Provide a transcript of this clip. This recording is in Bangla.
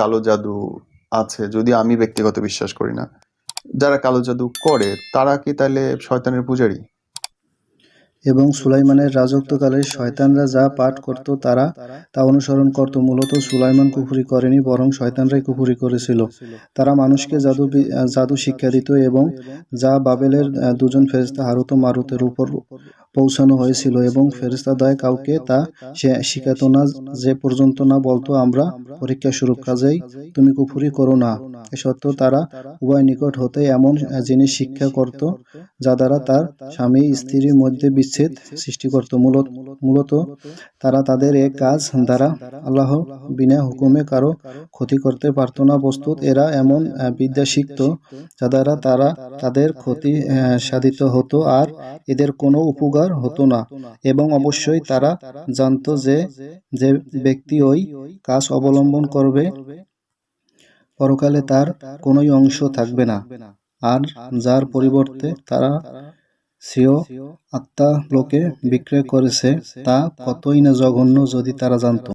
কালো জাদু আছে, যদি আমি ব্যক্তিগত বিশ্বাস করি না। যারা কালো জাদু করে, তারা কি তাহলে শয়তানের পূজারী? এবং সুলাইমানের রাজত্বকালে শয়তানরা যা পাঠ করত তারা তা অনুসরণ করত। মূলত সুলাইমান কুফরি করেনি, বরং শয়তানরাই কুফরি করেছিল। তারা মানুষকে জাদু জাদু শিক্ষা দিত এবং যা বাবেলের দুজন ফেরেস্তা হারুত মারুতের উপর পৌঁছানো হয়েছিল এবং ফেরিস্তাদায় কাউকে তা সে- শিখাত না, যে পর্যন্ত না বলতো, আমরা পরীক্ষা শুরু কাজেই তুমি কুফুরি করো না। সত্ত্বেও তারা উভয় নিকট হতে এমন জিনিস শিক্ষা করত, যা দ্বারা তার স্বামী, স্ত্রীর মধ্যে বিচ্ছেদ সৃষ্টি করত। মূলত মূলত তারা তাদের এক কাজ দ্বারা আল্লাহ বিনা হুকুমে কারও ক্ষতি করতে পারত না। বস্তুত এরা এমন বিদ্যা শিখত, যা দ্বারা তারা তাদের ক্ষতি সাধিত হতো আর এদের কোনো উপকার হতো না। এবং অবশ্যই তারা জানতো যে যে ব্যক্তি ওই কাজ অবলম্বন করবে পরকালে তার কোনোই অংশ থাকবে না। আর যার পরিবর্তে তারা শ্রেয় আত্মা লোকে বিক্রয় করেছে, তা কতই না জঘন্য যদি তারা জানতো।